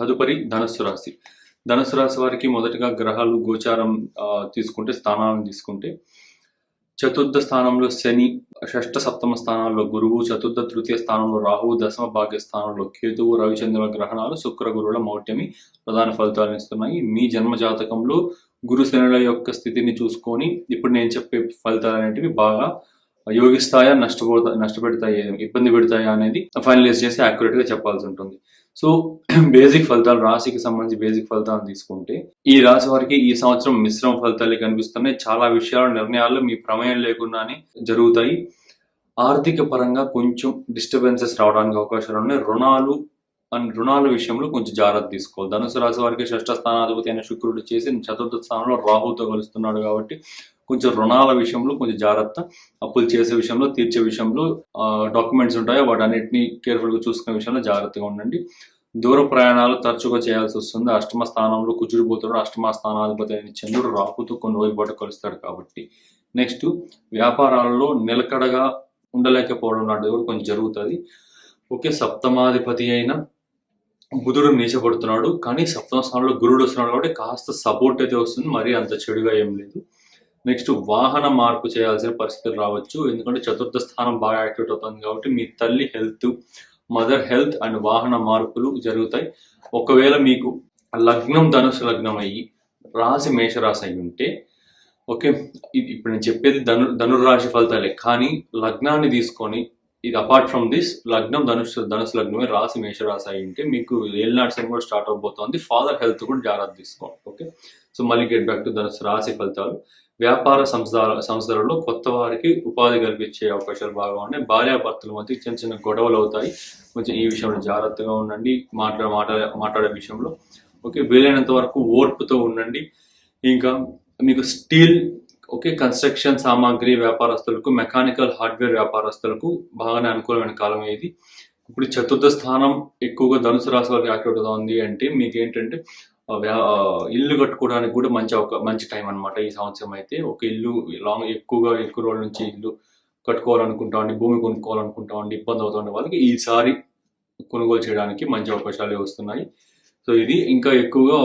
తదుపరి ధనుస్సు రాశి. ధనుసు రాశి వారికి మొదటగా గ్రహాలు గోచారం తీసుకుంటే స్థానాలను తీసుకుంటే చతుర్థ స్థానంలో శని షష్ఠ సప్తమ స్థానాల్లో గురువు చతుర్థ తృతీయ స్థానంలో రాహువు దశమ భాగ్య స్థానంలో కేతువు రవిచంద్రుల గ్రహణాలు శుక్ర గురువుల మౌఢ్యమి ప్రధాన ఫలితాలను ఇస్తున్నాయి. మీ జన్మ జాతకంలో గురు శనుల యొక్క స్థితిని చూసుకొని ఇప్పుడు నేను చెప్పే ఫలితాలు అనేటివి బాగా యోగిస్తాయా నష్టపోతా నష్టపెడతాయి ఇబ్బంది పెడతాయా అనేది ఫైనలైజ్ చేసి యాక్యురేట్గా గా చెప్పాల్సి ఉంటుంది. సో బేసిక్ ఫలితాలు రాశికి సంబంధించి బేసిక్ ఫలితాలు తీసుకుంటే ఈ రాశి వారికి ఈ సంవత్సరం మిశ్రమ ఫలితాలే కనిపిస్తున్నాయి. చాలా విషయాలు నిర్ణయాలు మీ ప్రమేయం లేకుండానే జరుగుతాయి. ఆర్థిక పరంగా కొంచెం డిస్టర్బెన్సెస్ రావడానికి అవకాశాలు ఉన్నాయి. రుణాలు అండ్ రుణాల విషయంలో కొంచెం జాగ్రత్త తీసుకోవాలి ధనుసు రాశి వారికి షష్ఠ స్థానాధిపతి అయిన శుక్రుడు చేసి చతుర్థ స్థానంలో రాహుతో కలుస్తున్నాడు కాబట్టి కొంచెం రుణాల విషయంలో కొంచెం జాగ్రత్త. అప్పులు చేసే విషయంలో తీర్చే విషయంలో డాక్యుమెంట్స్ ఉంటాయో? వాటి అన్నింటినీ కేర్ఫుల్గా చూసుకునే విషయంలో జాగ్రత్తగా ఉండండి. దూర ప్రయాణాలు తరచుగా చేయాల్సి వస్తుంది. అష్టమ స్థానంలో కుజుడు పోతాడు. అష్టమ స్థానాధిపతి అయిన చంద్రుడు రాహుతో కొన్ని రోజుల పాటు కలుస్తాడు కాబట్టి. నెక్స్ట్ వ్యాపారాలలో నిలకడగా ఉండలేకపోవడం లాంటిది కూడా కొంచెం జరుగుతుంది. ఓకే సప్తమాధిపతి అయిన బుధుడు నీచబడుతున్నాడు కానీ సప్తమ స్థానంలో గురుడు వస్తున్నాడు కాబట్టి కాస్త సపోర్ట్ అయితే వస్తుంది. మరీ అంత చెడుగా ఏం లేదు. నెక్స్ట్ వాహన మార్పు చేయాల్సిన పరిస్థితులు రావచ్చు. ఎందుకంటే చతుర్థ స్థానం బాగా యాక్టివేట్ అవుతుంది కాబట్టి మీ తల్లి హెల్త్ మదర్ హెల్త్ అండ్ వాహన మార్పులు జరుగుతాయి. ఒకవేళ మీకు లగ్నం ధనుసు లగ్నం అయ్యి రాశి మేషరాశి అయి ఉంటే ఓకే ఇప్పుడు నేను చెప్పేది ధను ధనుర్రాశి ఫలితాలే. కానీ లగ్నాన్ని తీసుకొని ఇది అపార్ట్ ఫ్రమ్ దిస్ లగ్నం ధనుసు ధనుసు లగ్నమే రాశి మేషరాశి అయి ఉంటే మీకు ఏలినాటి శని కూడా స్టార్ట్ అవబోతోంది. ఫాదర్ హెల్త్ కూడా జాగ్రత్త తీసుకోండి. ఓకే సో మళ్ళీ గెట్ బ్యాక్ టు ధనుసు రాశి ఫలితాలు. వ్యాపార సంస్థ సంస్థలలో కొత్త వారికి ఉపాధి కల్పించే అవకాశాలు బాగా ఉన్నాయి. భార్యాభర్తల మధ్య చిన్న చిన్న గొడవలు అవుతాయి. కొంచెం ఈ విషయంలో జాగ్రత్తగా ఉండండి. మాట్లాడే మాట్లాడే మాట్లాడే విషయంలో. ఓకే వీలైనంత వరకు ఓర్పుతో ఉండండి. ఇంకా మీకు స్టీల్ ఓకే కన్స్ట్రక్షన్ సామాగ్రి వ్యాపారస్తులకు మెకానికల్ హార్డ్వేర్ వ్యాపారస్తులకు బాగానే అనుకూలమైన కాలం ఇది. ఇప్పుడు చతుర్థ స్థానం ఎక్కువగా ధనుసు రాశి వారికి యాక్టివేట్ ఉంది అంటే మీకు ఏంటంటే ఇల్లు కట్టుకోవడానికి కూడా మంచి ఒక మంచి టైం అన్నమాట ఈ సంవత్సరం అయితే. ఒక ఇల్లు లాంగ్ ఎక్కువగా ఎక్కువ రోజుల నుంచి ఇల్లు కట్టుకోవాలనుకుంటామండి భూమి కొనుక్కోవాలనుకుంటామండి ఇబ్బంది అవుతుండే వాళ్ళకి ఈసారి కొనుగోలు చేయడానికి మంచి అవకాశాలు వస్తున్నాయి. సో ఇది ఇంకా ఎక్కువగా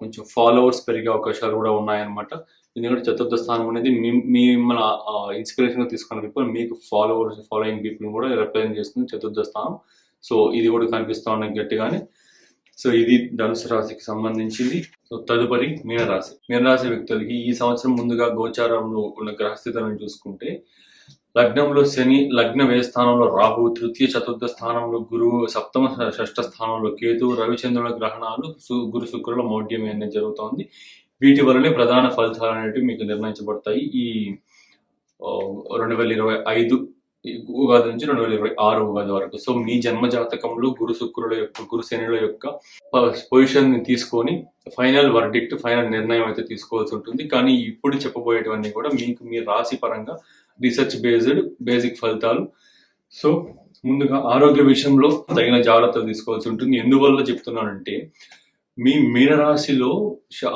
కొంచెం ఫాలోవర్స్ పెరిగే అవకాశాలు కూడా ఉన్నాయన్నమాట. ఎందుకంటే చతుర్థ స్థానం అనేది మీ మిమ్మల్ని ఇన్స్పిరేషన్ తీసుకున్న పీపుల్ మీకు ఫాలోవర్స్ ఫాలోయింగ్ పీపుల్ కూడా రిప్రజెంట్ చేస్తుంది చతుర్థ స్థానం. సో ఇది కూడా కనిపిస్తూ ఉన్నాయి గట్టిగానే. సో ఇది ధనుసు రాశికి సంబంధించింది. సో తదుపరి మీనరాశి. మీనరాశి వ్యక్తులకి ఈ సంవత్సరం ముందుగా గోచారంలో ఉన్న గ్రహస్థితులను చూసుకుంటే లగ్నంలో శని లగ్న వ్యయ స్థానంలో రాహు తృతీయ చతుర్థ స్థానంలో గురువు సప్తమ షష్ఠ స్థానంలో కేతు రవిచంద్రుల గ్రహణాలు గురు శుక్రుల మౌఢ్యం అనేది జరుగుతోంది. వీటి వల్లనే ప్రధాన ఫలితాలు అనేటివి మీకు నిర్ణయించబడతాయి. ఈ రెండు వేల ఇరవై ఐదు ఉగాది నుంచి రెండు వేల ఇరవై ఆరు ఉగాది వరకు. సో మీ జన్మ జాతకంలో గురు శుక్రుల యొక్క గురు శనుల యొక్క పొజిషన్ని తీసుకొని ఫైనల్ వర్డిక్ట్ ఫైనల్ నిర్ణయం అయితే తీసుకోవాల్సి ఉంటుంది. కానీ ఇప్పుడు చెప్పబోయేటివన్నీ కూడా మీకు మీ రాశి పరంగా రీసెర్చ్ బేస్డ్ బేసిక్ ఫలితాలు. సో ముందుగా ఆరోగ్య విషయంలో తగిన జాగ్రత్తలు తీసుకోవాల్సి ఉంటుంది. ఎందువల్ల చెప్తున్నానంటే మీ మీనరాశిలో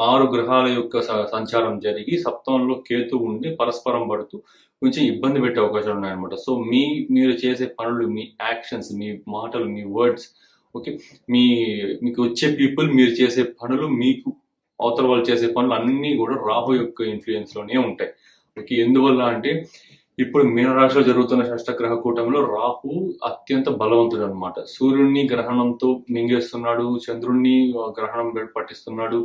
ఆరు గ్రహాల యొక్క స- సంచారం జరిగి సప్తంలో కేతు ఉండి పరస్పరం పడుతూ కొంచెం ఇబ్బంది పెట్టే అవకాశాలు ఉన్నాయన్నమాట. సో మీ మీరు చేసే పనులు మీ యాక్షన్స్ మీ మాటలు మీ వర్డ్స్ ఓకే? మీ మీకు వచ్చే పీపుల్ మీరు చేసే పనులు మీకు అవతల వాళ్ళు చేసే పనులు అన్నీ కూడా రాహు యొక్క ఇన్ఫ్లుయెన్స్లోనే ఉంటాయి. ఓకే? ఎందువల్ల అంటే ఇప్పుడు మీనరాశిలో జరుగుతున్న షష్టగ్రహ కూటమిలో రాహు అత్యంత బలవంతుడు అనమాట సూర్యుడిని గ్రహణంతో మింగేస్తున్నాడు చంద్రుణ్ణి గ్రహణం పట్టిస్తున్నాడు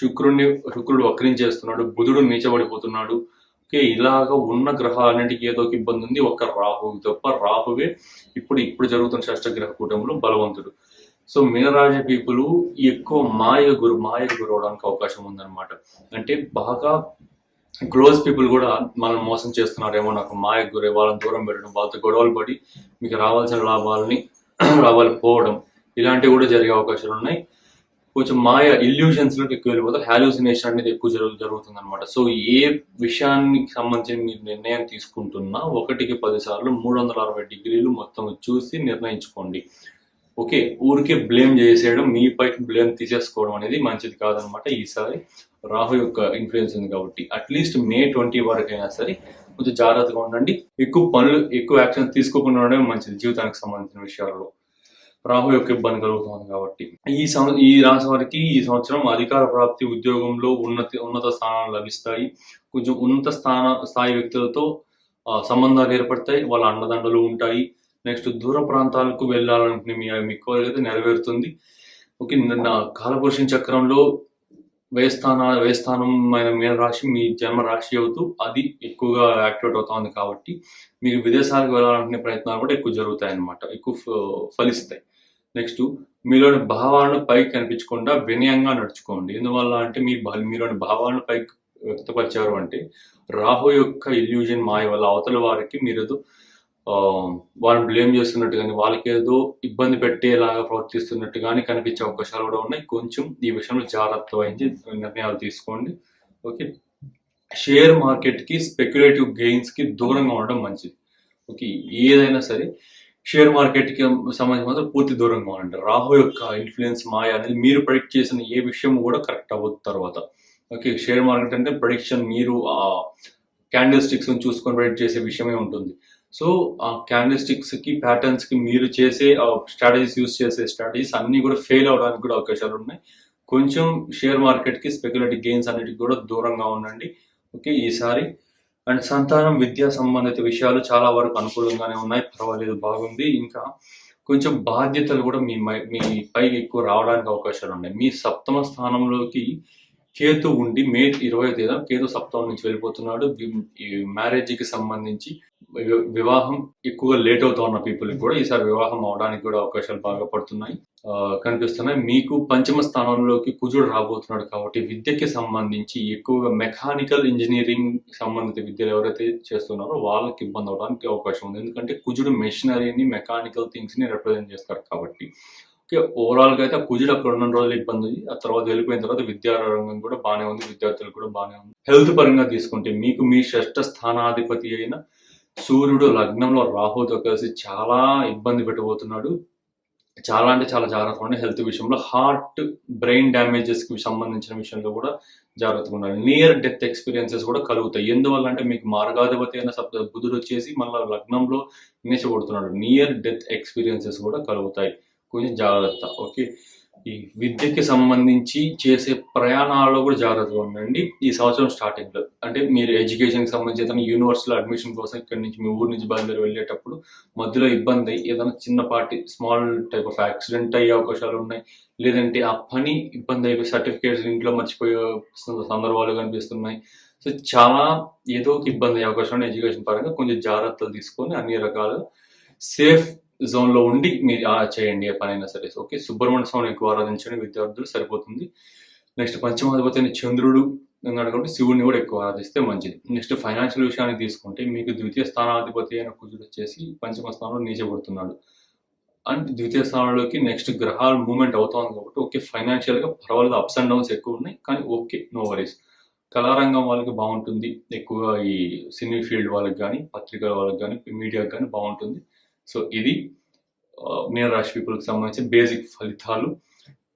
శుక్రుణ్ణి శుక్రుడు వక్రించేస్తున్నాడు బుధుడు నీచబడిపోతున్నాడు. ఓకే ఇలాగ ఉన్న గ్రహాలన్నింటికి ఏదో ఒక ఇబ్బంది ఉంది ఒక రాహు. తప్ప రాహువే ఇప్పుడు ఇప్పుడు జరుగుతున్న షష్టగ్రహ కూటమిలో బలవంతుడు. సో మీనరాశి పీపుల్ ఎక్కువ మాయ గురు మాయ గురవడానికి అవకాశం ఉందన్నమాట. అంటే బాగా క్లోజ్ పీపుల్ కూడా మనం మోసం చేస్తున్నారేమో నాకు మాయ గురే వాళ్ళని దూరం పెట్టడం వాళ్ళతో గొడవలు పడి మీకు రావాల్సిన లాభాలని లాభాలు పోవడం ఇలాంటివి కూడా జరిగే అవకాశాలు ఉన్నాయి. కొంచెం మాయ ఇల్యూషన్స్లోకి ఎక్కువ వెళ్ళిపోతారు హాలూసినేషన్ అనేది ఎక్కువ జరుగు జరుగుతుంది అనమాట సో ఏ విషయానికి సంబంధించిన మీరు నిర్ణయం తీసుకుంటున్నా ఒకటికి పది సార్లు మూడు వందల అరవై డిగ్రీలు మొత్తం చూసి నిర్ణయించుకోండి. ఓకే ఊరికే బ్లేమ్ చేసేయడం మీపై బ్లేమ్ తీసేసుకోవడం అనేది మంచిది కాదనమాట ఈసారి రాహు యొక్క ఇన్ఫ్లుయెన్స్ ఉంది కాబట్టి. అట్లీస్ట్ మే ట్వంటీ వరకు అయినా సరే కొంచెం జాగ్రత్తగా ఉండండి. ఎక్కువ పనులు ఎక్కువ యాక్షన్ తీసుకోకుండా ఉండడం మంచిది జీవితానికి సంబంధించిన విషయాల్లో. రాహు యొక్క ఇబ్బంది కలుగుతుంది కాబట్టి. ఈ సంవత్సరం ఈ రాశి వారికి ఈ సంవత్సరం అధికార ప్రాప్తి ఉద్యోగంలో ఉన్నత ఉన్నత స్థానాలు లభిస్తాయి. కొంచెం ఉన్నత స్థాన స్థాయి వ్యక్తులతో సంబంధాలు ఏర్పడతాయి. వాళ్ళ అండదండలు ఉంటాయి. నెక్స్ట్ దూర ప్రాంతాలకు వెళ్ళాలనుకునే మీ మీ కోరిక అయితే నెరవేరుతుంది. ఓకే నిన్న కాలపురుషం చక్రంలో వేస్థాన వేస్థానమైన మీన రాశి మీ జన్మ రాశి అవుతూ అది ఎక్కువగా యాక్టివేట్ అవుతుంది కాబట్టి మీరు విదేశాలకు వెళ్ళాలనుకునే ప్రయత్నాలు కూడా ఎక్కువ జరుగుతాయి అన్నమాట ఎక్కువ ఫలిస్తాయి. నెక్స్ట్ మీలోని భావాలను పైకి కనిపించకుండా వినయంగా నడుచుకోండి. ఎందువల్ల అంటే మీ మీలోని భావాలను పైకి వ్యక్తపరిచారు అంటే రాహు యొక్క ఇల్యూజన్ మాయ వల్ల అవతల వారికి మీరు ఏదో వాళ్ళని బ్లేమ్ చేస్తున్నట్టు కానీ వాళ్ళకి ఏదో ఇబ్బంది పెట్టేలాగా ప్రవర్తిస్తున్నట్టు కానీ కనిపించే అవకాశాలు కూడా ఉన్నాయి. కొంచెం ఈ విషయంలో జాగ్రత్త వహించి నిర్ణయాలు తీసుకోండి. ఓకే? షేర్ మార్కెట్కి స్పెక్యులేటివ్ గెయిన్స్కి దూరంగా ఉండడం మంచిది. ఓకే? ఏదైనా సరే షేర్ మార్కెట్కి సంబంధించి మాత్రం పూర్తి దూరంగా ఉండండి. రాహు యొక్క ఇన్ఫ్లుయెన్స్ మాయ అనేది మీరు ప్రొడిక్ట్ చేసిన ఏ విషయం కూడా కరెక్ట్ అవ్వదు తర్వాత. ఓకే? షేర్ మార్కెట్ అంటే ప్రొడిక్షన్ మీరు ఆ క్యాండిల్ స్టిక్స్ చూసుకొని ప్రొడిక్ట్ చేసే విషయమే ఉంటుంది. సో ఆ క్యాండలిస్టిక్స్కి ప్యాటర్న్స్కి మీరు చేసే స్ట్రాటజీస్ యూస్ చేసే స్ట్రాటజీస్ అన్ని కూడా ఫెయిల్ అవడానికి కూడా అవకాశాలు ఉన్నాయి. కొంచెం షేర్ మార్కెట్కి స్పెక్యులేటివ్ గెయిన్స్ అన్నిటికి కూడా దూరంగా ఉండండి. ఓకే ఈసారి. అండ్ సంతానం విద్యా సంబంధిత విషయాలు చాలా వరకు అనుకూలంగానే ఉన్నాయి. పర్వాలేదు బాగుంది. ఇంకా కొంచెం బాధ్యతలు కూడా మీ మీ పైకి ఎక్కువ రావడానికి అవకాశాలు ఉన్నాయి. మీ సప్తమ స్థానంలోకి కేతు ఉండి మే ఇరవై తేదీన కేతు సప్తమం నుంచి వెళ్ళిపోతున్నాడు. ఈ మ్యారేజ్కి సంబంధించి వివాహం ఎక్కువగా లేట్ అవుతా ఉన్న పీపుల్ కూడా ఈసారి వివాహం అవడానికి కూడా అవకాశాలు బాగా పడుతున్నాయి. కనిపిస్తున్నాయి. మీకు పంచమ స్థానంలోకి కుజుడు రాబోతున్నాడు కాబట్టి విద్యకి సంబంధించి ఎక్కువగా మెకానికల్ ఇంజనీరింగ్ సంబంధిత విద్యలు ఎవరైతే చేస్తున్నారో వాళ్ళకి ఇబ్బంది అవడానికి అవకాశం ఉంది. ఎందుకంటే కుజుడు మెషినరీని మెకానికల్ థింగ్స్ని రిప్రజెంట్ చేస్తారు కాబట్టి. ఓకే ఓవరాల్గా అయితే ఆ అక్కడ ఉన్న రోజులు ఇబ్బంది ఉంది. ఆ తర్వాత వెళ్ళిపోయిన తర్వాత విద్యారంగం కూడా బాగానే ఉంది విద్యార్థులు కూడా బాగానే ఉంది. హెల్త్ పరంగా తీసుకుంటే మీకు మీ షష్ట స్థానాధిపతి అయిన సూర్యుడు లగ్నంలో రాహుతో కలిసి చాలా ఇబ్బంది పెట్టబోతున్నాడు. చాలా అంటే చాలా జాగ్రత్తగా ఉండాలి హెల్త్ విషయంలో హార్ట్ బ్రెయిన్ డ్యామేజెస్కి సంబంధించిన విషయంలో కూడా జాగ్రత్తగా ఉండాలి. నియర్ డెత్ ఎక్స్పీరియన్సెస్ కూడా కలుగుతాయి. ఎందువల్ల అంటే మీకు మార్గాధిపతి అయిన సప్త బుధుడు వచ్చేసి మళ్ళీ లగ్నంలో నిలిచబడుతున్నాడు నియర్ డెత్ ఎక్స్పీరియన్సెస్ కూడా కలుగుతాయి. కొంచెం జాగ్రత్త. ఓకే? ఈ విద్యకి సంబంధించి చేసే ప్రయాణాల్లో కూడా జాగ్రత్తగా ఉండండి. ఈ సంవత్సరం స్టార్టింగ్లో అంటే మీరు ఎడ్యుకేషన్కి సంబంధించి ఏదైనా యూనివర్సిటీలో అడ్మిషన్ కోసం ఇక్కడ నుంచి మీ ఊరు నుంచి బయలుదేరి వెళ్ళేటప్పుడు మధ్యలో ఇబ్బంది అయ్యి ఏదైనా చిన్నపాటి స్మాల్ టైప్ ఆఫ్ యాక్సిడెంట్ అయ్యే అవకాశాలు ఉన్నాయి. లేదంటే ఆ పని ఇబ్బంది అయిపోయి సర్టిఫికేట్స్ ఇంట్లో మర్చిపోయే సందర్భాలు కనిపిస్తున్నాయి. సో చాలా ఏదో ఒక ఇబ్బంది అయ్యే అవకాశం ఎడ్యుకేషన్ పరంగా కొంచెం జాగ్రత్తలు తీసుకొని అన్ని రకాల సేఫ్ జోన్లో ఉండి మీరు ఆ చేయండి ఏ పనైనా సరే. ఓకే సుబ్రహ్మణ్య స్వామిని ఎక్కువ ఆరాధించండి విద్యార్థులు సరిపోతుంది. నెక్స్ట్ పంచమాధిపతిని చంద్రుడు ఉన్నాడు కాబట్టి శివుడిని కూడా ఎక్కువ ఆరాధిస్తే మంచిది. నెక్స్ట్ ఫైనాన్షియల్ విషయాన్ని తీసుకుంటే మీకు ద్వితీయ స్థానాధిపతి అయిన కుజుడు వచ్చేసి పంచమ స్థానంలో నీచబడుతున్నాడు. అండ్ ద్వితీయ స్థానంలోకి నెక్స్ట్ గ్రహాలు మూవ్మెంట్ అవుతుంది కాబట్టి ఓకే ఫైనాన్షియల్గా పర్వాలేదు అప్స్ అండ్ డౌన్స్ ఎక్కువ ఉన్నాయి కానీ ఓకే నో వరీస్. కళారంగం వాళ్ళకి బాగుంటుంది ఎక్కువగా ఈ సినీ ఫీల్డ్ వాళ్ళకి కానీ పత్రికల వాళ్ళకి కానీ మీడియాకి కానీ బాగుంటుంది. సో ఇది మీనరాశి పీపుల్కి సంబంధించి బేసిక్ ఫలితాలు.